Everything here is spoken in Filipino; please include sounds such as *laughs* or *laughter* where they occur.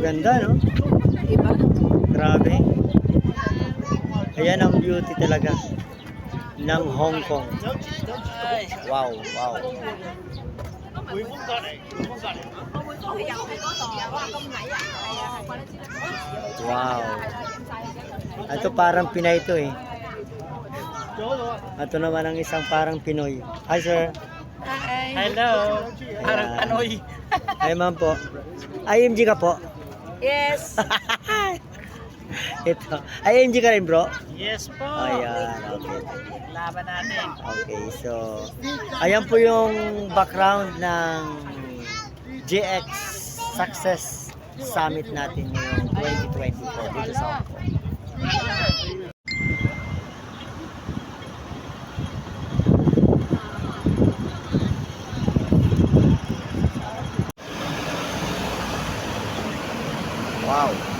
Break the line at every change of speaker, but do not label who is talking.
Ganda, no?
Iba.
Grabe. Ayan ang beauty talaga ng Hong Kong. Wow, wow. Wow. Ito parang Pinay to eh. Ito naman ang isang parang Pinoy. Hi sir.
Hi.
Hello. Parang
Ayan.
Panoy.
Hi ma'am po. IMG ka po.
Yes. *laughs*
Ito. IMG ka rin bro?
Yes po.
Ayan, okay.
Laban natin.
Okay, so ayan po yung background ng GX Success Summit natin ngayong 2024 dito sa Hong Kong. Wow.